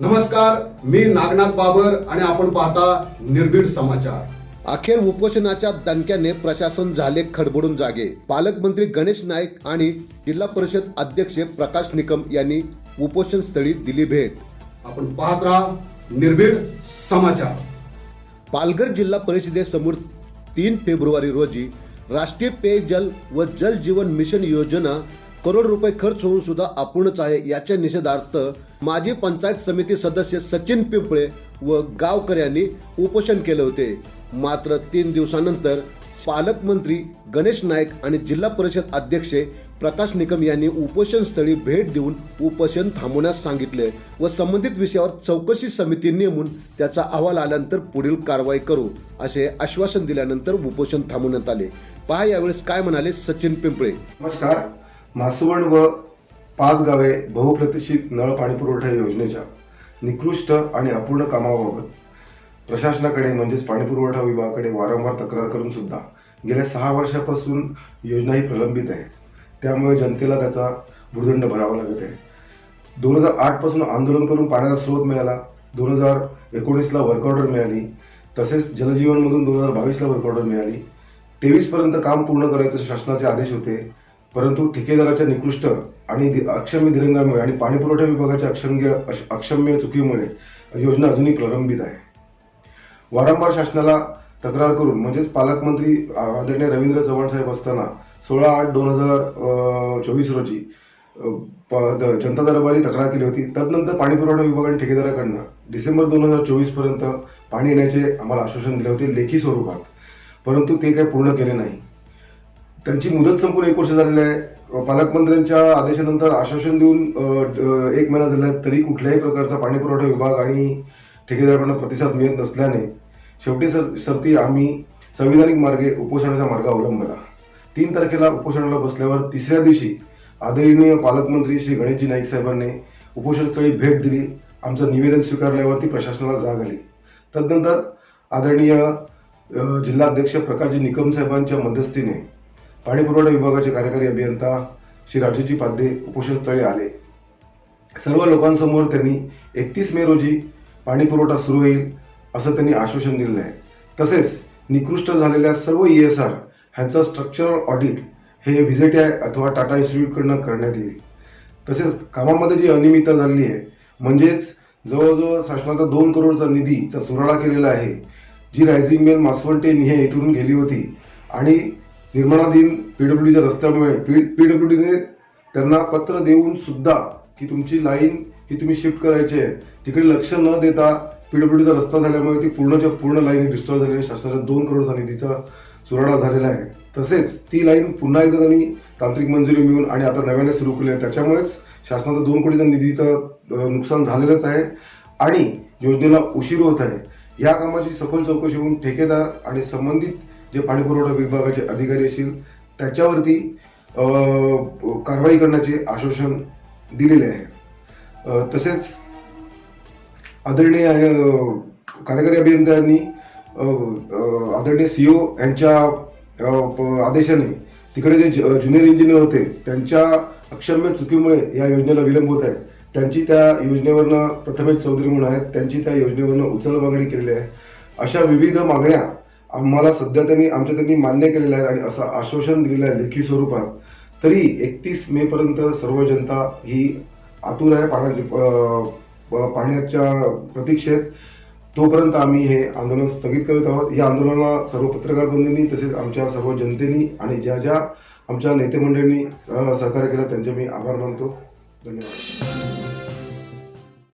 नमस्कार मी नागनाथ बाबर आणि आपण पाहता निर्भीड समाचार. अखेर उपोषणाच्या दणक्याने प्रशासन झाले खडबडून जागे. पालकमंत्री गणेश नाईक आणि जिल्हा परिषद अध्यक्ष प्रकाश निकम यांनी उपोषण स्थळी दिली भेट. आपण पाहत राहा निर्भीड समाचार. पालघर जिल्हा परिषदेसमोर तीन फेब्रुवारी रोजी राष्ट्रीय पेयजल व जल जीवन मिशन योजना करोड रुपये खर्च होऊन सुद्धा अपूर्णच आहे याच्या निषेधार्थ माजी पंचायत समिती सदस्य सचिन पिंपळे व गावकर यांनी उपोषण केले होते. मात्र तीन दिवसानंतर पालकमंत्री गणेश नाईक आणि जिल्हा परिषद अध्यक्ष प्रकाश निकम यांनी उपोषण स्थळी भेट देऊन उपोषण थांबवण्यास सांगितले व संबंधित विषयावर चौकशी समिती नेमून त्याचा अहवाल आल्यानंतर पुढील कारवाई करू असे आश्वासन दिल्यानंतर उपोषण थांबवण्यात आले. पहा यावेळेस काय म्हणाले सचिन पिंपळे. नमस्कार. मासवण व पाच गावे बहुप्रतिष्ठित नळ पाणी पुरवठा योजनेच्या निकृष्ट आणि अपूर्ण कामाबाबत प्रशासनाकडे म्हणजेच पाणी पुरवठा विभागाकडे वारंवार तक्रार करून सुद्धा गेल्या सहा वर्षापासून योजना ही प्रलंबित आहे. त्यामुळे जनतेला त्याचा भूदंड भरावा लागत आहे. दोन हजार आठपासून आंदोलन करून पाण्याचा स्रोत मिळाला. दोन हजार एकोणीसला वर्क ऑर्डर मिळाली. तसेच जलजीवनमधून दोन हजार बावीसला वर्क ऑर्डर मिळाली. तेवीसपर्यंत काम पूर्ण करायचे शासनाचे आदेश होते. परंतु ठेकेदाराच्या निकृष्ट आणि दि- अक्षम्य दिरंगामुळे आणि पाणी पुरवठा विभागाच्या अक्षम्य अक्षम्य चुकीमुळे योजना अजूनही प्रलंबित आहे. वारंवार शासनाला तक्रार करून म्हणजेच पालकमंत्री आदरणीय रवींद्र चव्हाण साहेब असताना सोळा आठ दोन हजार चोवीस रोजी प- द- जनता दरबारी तक्रार केली होती. तदनंतर पाणी पुरवठा विभागाने ठेकेदाराकडनं डिसेंबर दोन हजार चोवीसपर्यंत पाणी येण्याचे आम्हाला आश्वासन दिले होते लेखी स्वरूपात. परंतु ते काही पूर्ण केले नाही. त्यांची मुदत संपून एक वर्ष झालेलं आहे. पालकमंत्र्यांच्या आदेशानंतर आश्वासन देऊन एक महिना झाला तरी कुठल्याही प्रकारचा पाणीपुरवठा विभाग आणि ठेकेदाराकडून प्रतिसाद मिळत नसल्याने शेवटी सर सरती आम्ही संविधानिक मार्गे उपोषणाचा मार्ग अवलंबला. तीन तारखेला उपोषणाला बसल्यावर तिसऱ्या दिवशी आदरणीय पालकमंत्री श्री गणेशजी नाईक साहेबांनी उपोषणस्थळी भेट दिली. आमचं निवेदन स्वीकारल्यावरती प्रशासनाला जाग आली. तदनंतर आदरणीय जिल्हाध्यक्ष प्रकाशजी निकम साहेबांच्या मध्यस्थीने पाणी पुरवठा विभागाचे कार्यकारी अभियंता श्री राजूजी पाध्ये उपोषणस्थळी आले. सर्व लोकांसमोर त्यांनी एकतीस मे रोजी पाणी पुरवठा सुरू होईल असं त्यांनी आश्वासन दिलेलं आहे. तसेच निकृष्ट झालेल्या सर्व ई एस आर ह्यांचं स्ट्रक्चरल ऑडिट हे व्हिजिटीआय अथवा टाटा इन्स्टिट्यूटकडनं करण्यात येईल. तसेच कामामध्ये जी अनियमितता झालेली आहे म्हणजेच जवळजवळ शासनाचा दोन करोडचा निधीचा सुराळा केलेला आहे जी रायझिंग मेल मासवंटे निहे इथून गेली होती आणि निर्माणाधीन पीडब्ल्यूडीच्या रस्त्यामुळे पी पीडब्ल्यूडीने त्यांना पत्र देऊन सुद्धा की तुमची लाईन ही तुम्ही शिफ्ट करायची आहे. तिकडे लक्ष न देता पीडब्ल्यूडीचा रस्ता झाल्यामुळे ती पूर्णच्या पूर्ण लाईन डिस्ट्रॉय झालेली आहे. शासनाच्या दोन करोडचा निधीचा चुराडा झालेला आहे. तसेच ती लाईन पुन्हा एकदा त्यांनी तांत्रिक मंजुरी मिळून आणि आता नव्याने सुरू केली आहे. त्याच्यामुळेच शासनाचा दोन कोटीचा निधीचं नुकसान झालेलंच आहे आणि योजनेला उशीर होत आहे. या कामाची सखोल चौकशी होऊन ठेकेदार आणि संबंधित जे पाणी पुरवठा विभागाचे अधिकारी असतील त्याच्यावरती कारवाई करण्याचे आश्वासन दिलेले आहे. तसेच आदरणीय कार्यकारी अभियंत्यांनी आदरणीय सीओ यांच्या आदेशाने तिकडे जे ज्युनियर इंजिनियर होते त्यांच्या अक्षम्य चुकीमुळे या योजनेला विलंब होत आहे. त्यांची त्या योजनेवरनं प्रथमेश चौधरी म्हणून आहेत त्यांची त्या योजनेवरनं उचल मागणी केलेली आहे. अशा विविध मागण्या आम्हाला सध्या त्यांनी आमच्या त्यांनी मान्य केलेलं आहे आणि असं आश्वासन दिलेलं आहे लेखी स्वरूपात. तरी एकतीस मे पर्यंत सर्व जनता ही आतुर आहे पाण्याची पाहण्याच्या पाण्याच्या प्रतीक्षेत. तोपर्यंत आम्ही हे आंदोलन स्थगित करत आहोत. या आंदोलनाला सर्व पत्रकार बंधूंनी तसेच आमच्या सर्व जनतेनी आणि ज्या ज्या आमच्या नेते मंडळींनी सहकार्य केलं त्यांचे मी आभार मानतो. धन्यवाद.